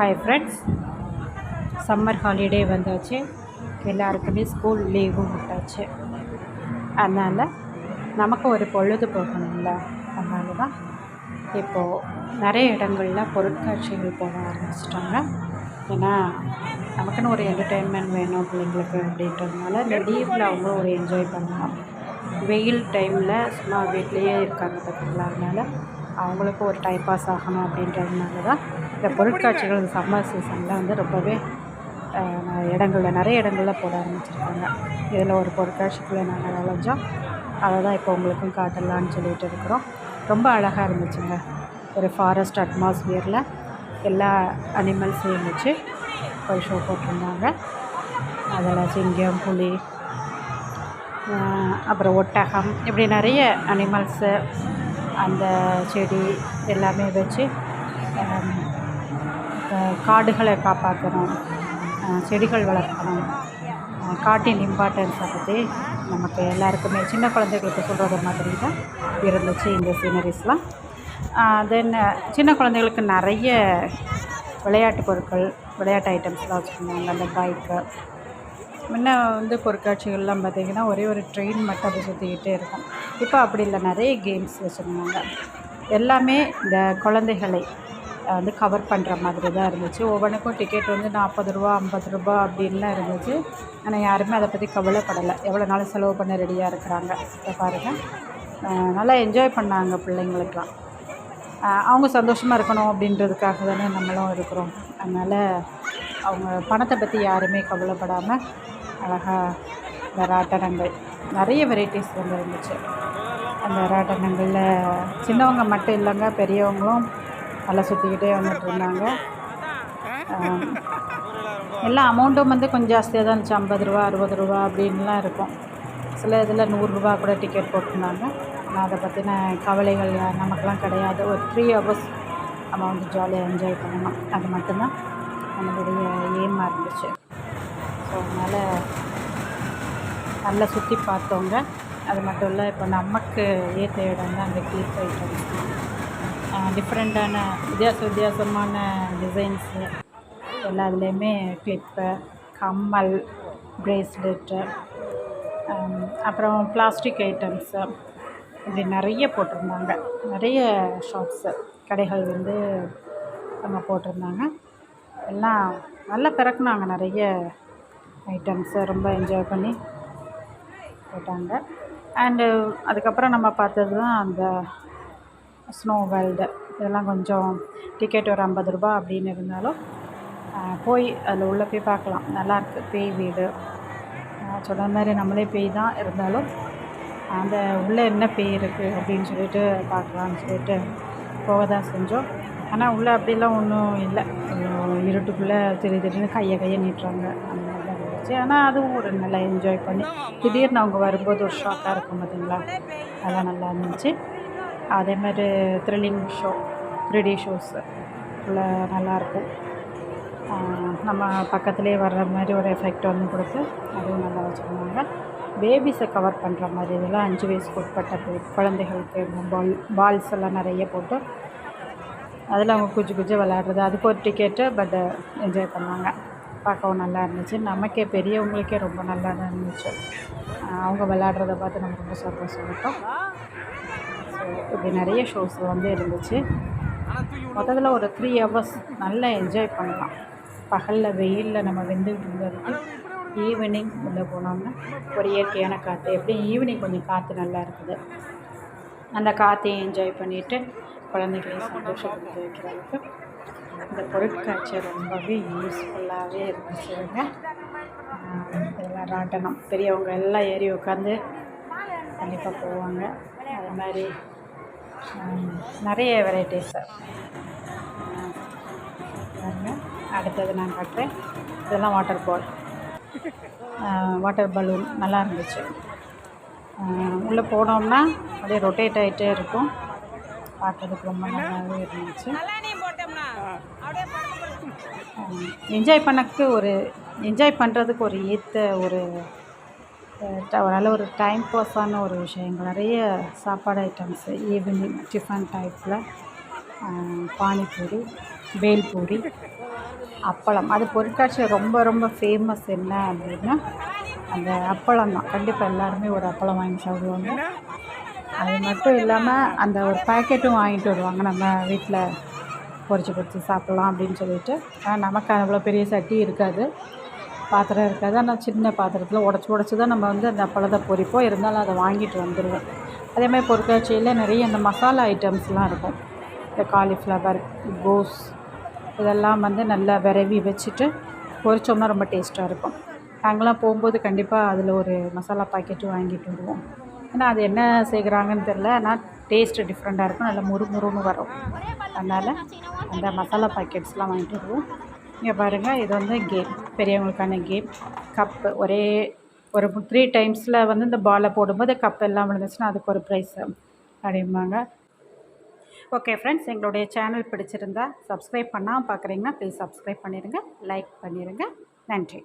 Hi friends summer holiday வந்தாச்சு. எல்லாருக்குமே school லீவும் விட்டாச்சு. அதனால் நமக்கு ஒரு பொழுது போகணும்ல அதனால தான் இப்போது நிறைய இடங்களில் பொருட்காட்சிகள் போக ஆரம்பிச்சிட்டாங்க. ஏன்னா நமக்குன்னு ஒரு என்டர்டெயின்மெண்ட் வேணும் பிள்ளைங்களுக்கு அப்படின்றதுனால இந்த லீவில் அவங்க ஒரு என்ஜாய் பண்ணலாம். வெயில் டைமில் சும்மா வீட்லேயே இருக்காங்க பார்த்திங்களா அதனால் அவங்களுக்கும் ஒரு டைம் பாஸ் ஆகணும் அப்படின்றதுனால தான் இந்த பொருட்காட்சிகள் இந்த சம்மர் சீசனில் வந்து ரொம்பவே இடங்களில் நிறைய இடங்களில் போட ஆரம்பிச்சிருக்காங்க. இதில் ஒரு பொருட்காட்சிக்குள்ளே நாங்கள் நுழைஞ்சோம். அதை தான் இப்போ உங்களுக்கும் காட்டலான்னு சொல்லிட்டு இருக்கிறோம். ரொம்ப அழகாக இருந்துச்சுங்க. ஒரு ஃபாரஸ்ட் அட்மாஸ்பியரில் எல்லா அனிமல்ஸையும் வச்சு ஒரு ஷோ போட்டிருந்தாங்க. அதில் சிங்கம் புலி அப்புறம் ஒட்டகம் இப்படி நிறைய அனிமல்ஸு அந்த செடி எல்லாமே வச்சு காடுகளை காப்பாற்றணும் செடிகள் வளர்க்கணும். காட்டின் இம்பார்ட்டன்ஸை பற்றி நமக்கு எல்லாருக்குமே சின்ன குழந்தைகளுக்கு சொல்கிறது மாதிரி தான் இருந்துச்சு இந்த சீனரிஸ்லாம் தென் சின்ன குழந்தைகளுக்கு நிறைய விளையாட்டு பொருட்கள் விளையாட்டு ஐட்டம்ஸ்லாம் வச்சுருந்தாங்க அந்த பைக்கு முன்ன வந்து பொருட்காட்சிகள்லாம் பார்த்திங்கன்னா ஒரே ஒரு ட்ரெயின் மட்டும் அப்படி சுற்றிக்கிட்டே இருக்கும். இப்போ அப்படி இல்லை நிறைய கேம்ஸ் வச்சுருந்தாங்க. எல்லாமே இந்த குழந்தைகளை வந்து கவர் பண்ணுற மாதிரி தான் இருந்துச்சு. ஒவ்வொன்றுக்கும் டிக்கெட் வந்து நாற்பது ரூபா ஐம்பது ரூபா அப்படின்லாம் இருந்துச்சு. ஆனால் யாருமே அதை பற்றி கவலைப்படலை. எவ்வளோ நாள் செலவு பண்ண ரெடியாக இருக்கிறாங்க. இப்போ பாருங்கள் நல்லா என்ஜாய் பண்ணாங்க பிள்ளைங்களுக்கெலாம் அவங்க சந்தோஷமாக இருக்கணும் அப்படின்றதுக்காக தானே நம்மளும் இருக்கிறோம். அதனால் அவங்க பணத்தை பற்றி யாருமே கவலைப்படாமல் அழகாக இந்த ராட்டனங்கள் நிறைய வெரைட்டிஸ் வந்து இருந்துச்சு. அந்த ராட்டனங்களில் சின்னவங்க மட்டும் இல்லைங்க பெரியவங்களும் நல்லா சுற்றிக்கிட்டே வந்துட்டு இருந்தாங்க. எல்லா அமௌண்ட்டும் வந்து கொஞ்சம் ஜாஸ்தியாக தான் இருந்துச்சு. ஐம்பது ரூபா அறுபது ரூபா அப்படின்லாம் இருக்கும். சில இதில் நூறுரூவா கூட டிக்கெட் போட்டிருந்தாங்க. ஆனால் அதை பற்றின கவலைகள் நமக்குலாம் கிடையாது. ஒரு த்ரீ ஹவர்ஸ் நம்ம வந்து ஜாலியாக என்ஜாய் பண்ணணும். அது மட்டும்தான் நம்மளுடைய எய்மாக இருந்துச்சு. ஸோ அதனால் நல்லா சுற்றி பார்த்தோங்க அது மட்டும் இல்லை இப்போ நமக்கு ஏற்ற இடம் தான் அந்த கிளிப் ஐட்டம்ஸ் டிஃப்ரெண்ட்டான வித்தியாச வித்தியாசமான டிசைன்ஸு எல்லா இதுலேயுமே கிளிப்பு கம்மல் ப்ரேஸ்லெட்டு அப்புறம் பிளாஸ்டிக் ஐட்டம்ஸு இப்படி நிறைய போட்டிருந்தாங்க. நிறைய ஷாப்ஸு கடைகள் வந்து அங்கே போட்டிருந்தாங்க. எல்லாம் நல்லா பிறக்குனாங்க நிறைய ஐட்டம்ஸை ரொம்ப என்ஜாய் பண்ணி போட்டாங்க. அண்டு அதுக்கப்புறம் நம்ம பார்த்தது தான் அந்த ஸ்னோ வேர்ல்டு இதெல்லாம் கொஞ்சம் டிக்கெட் ஒரு ஐம்பது ரூபா அப்படின்னு இருந்தாலும் போய் அதில் உள்ளே போய் பார்க்கலாம். நல்லாயிருக்கு பேய் வீடு. சொன்ன மாதிரி நம்மளே பேய் தான் இருந்தாலும் அந்த உள்ளே என்ன பேய் இருக்குது அப்படின்னு சொல்லிட்டு பார்க்கலான்னு சொல்லிட்டு போக தான் செஞ்சோம். ஆனால் உள்ளே அப்படிலாம் ஒன்றும் இல்லை. இருட்டுக்குள்ளே திடீர் திடீர்னு கையை கையை நீட்டுறாங்க. அந்த மாதிரி தான் இருந்துச்சு. ஆனால் அதுவும் ஒரு நல்லா என்ஜாய் பண்ணி திடீர்னு அவங்க வரும்போது ஒரு ஷாக்காக இருக்கும் பார்த்தீங்களா அதெல்லாம் நல்லா இருந்துச்சு. அதே மாதிரி த்ரில்லிங் ஷோ த்ரீ ஷோஸு உள்ள நல்லாயிருக்கும் நம்ம பக்கத்துலேயே வர்ற மாதிரி ஒரு எஃபெக்ட் வந்து கொடுத்து அதுவும் நல்லா வச்சுருந்தாங்க. பேபிஸை கவர் பண்ணுற மாதிரி இதெல்லாம் அஞ்சு வயசுக்கு உட்பட்ட குழந்தைகளுக்கு பால் பால்ஸ் எல்லாம் நிறைய போட்டு அதில் அவங்க குஜி குஜி விளையாடுறது. அதுக்கு ஒரு டிக்கெட்டு பட் என்ஜாய் பண்ணாங்க. பார்க்கவும் நல்லா இருந்துச்சு. நமக்கே பெரியவங்களுக்கே ரொம்ப நல்லா தான் இருந்துச்சு அவங்க விளையாடுறத பார்த்து நம்ம ரொம்ப சந்தோஷம் இருக்கும் இப்படி நிறைய ஷோஸ் வந்து இருந்துச்சு. மொத்தத்தில் ஒரு த்ரீ ஹவர்ஸ் நல்லா என்ஜாய் பண்ணலாம். பகலில் வெயிலில் நம்ம வெந்துக்கிட்டு இருந்ததுக்கு ஈவினிங் உள்ளே போனோம்னா ஒரு இயற்கையான காற்று எப்படி ஈவினிங் கொஞ்சம் காற்று நல்லா இருக்குது. அந்த காற்றையும் என்ஜாய் பண்ணிவிட்டு குழந்தைகளையும் சந்தோஷப்படுத்தி வைக்கிறதுக்கு இந்த பொருட்காட்சி ரொம்பவே யூஸ்ஃபுல்லாகவே இருந்துச்சுங்க. இதெல்லாம் ராட்டனம் பெரியவங்க எல்லாம் ஏறி உட்காந்து கண்டிப்பாக போவாங்க. அது மாதிரி நிறைய வெரைட்டிஸு அடுத்தது நான் காட்டுறேன். இதெல்லாம் வாட்டர் பால் வாட்டர் பலூன் நல்லா இருந்துச்சு. உள்ளே போனோம்னா அப்படியே ரொட்டேட் ஆகிட்டே இருக்கும். பார்க்குறதுக்கு ரொம்ப நல்லாவே இருந்துச்சு. என்ஜாய் பண்ணக்கு ஒரு என்ஜாய் பண்ணுறதுக்கு ஒரு ஏற்ற ஒரு ஒரு நல்ல ஒரு டைம் பாஸான ஒரு விஷயங்கள். நிறைய சாப்பாடு ஐட்டம்ஸ் ஈவினிங் டிஃபன் டைப்பில் பானிபூரி பேல்பூரி அப்பளம். அது பொருட்காட்சியில் ரொம்ப ரொம்ப ஃபேமஸ் என்ன அப்படின்னா அந்த அப்பளம் தான். கண்டிப்பாக எல்லாருமே ஒரு அப்பளம் வாங்கி சாப்பிடுவாங்க. அது மட்டும் இல்லாமல் அந்த ஒரு பாக்கெட்டும் வாங்கிட்டு வருவாங்க. நம்ம வீட்டில் பொறிச்சு பொறிச்சு சாப்பிட்லாம் அப்படின்னு சொல்லிட்டு. ஆனால் நமக்கு அவ்வளோ பெரிய சட்டி இருக்காது. பாத்திரம் இருக்காது. ஆனால் சின்ன பாத்திரத்தில் உடச்சி உடச்சி தான் நம்ம வந்து அந்த பழத்தை பொறிப்போம் இருந்தாலும் அதை வாங்கிட்டு வந்துடுவோம் அதேமாதிரி பொருட்காட்சியில் நிறைய இந்த மசாலா ஐட்டம்ஸ்லாம் இருக்கும். இந்த காலிஃப்ளவர் கோஸ் இதெல்லாம் வந்து நல்லா விரவி வச்சுட்டு பொரிச்சோம்னா ரொம்ப டேஸ்ட்டாக இருக்கும். நாங்களாம் போகும்போது கண்டிப்பாக அதில் ஒரு மசாலா பாக்கெட்டு வாங்கிட்டு வருவோம். ஏன்னா அது என்ன சேர்க்குறாங்கன்னு தெரில ஆனால் டேஸ்ட்டு டிஃப்ரெண்ட்டாக இருக்கும். நல்லா முறுமுறுன்னு வரும். அதனால் அந்த மசாலா பாக்கெட்ஸ்லாம் வாங்கிட்டு வருவோம். இங்கே பாருங்கள் இது வந்து கேம் பெரியவங்களுக்கான கேம் கப்பு ஒரே ஒரு த்ரீ டைம்ஸில் வந்து இந்த பாலை போடும்போது கப் எல்லாம் விழுந்துச்சுன்னா அதுக்கு ஒரு ப்ரைஸ் அப்படிம்பாங்க. ஓகே ஃப்ரெண்ட்ஸ் எங்களுடைய சேனல் பிடிச்சிருந்தா சப்ஸ்கிரைப் பண்ணாமல் பார்க்குறீங்கன்னா ப்ளீஸ் சப்ஸ்கிரைப் பண்ணிடுங்க லைக் பண்ணிடுங்க நன்றி.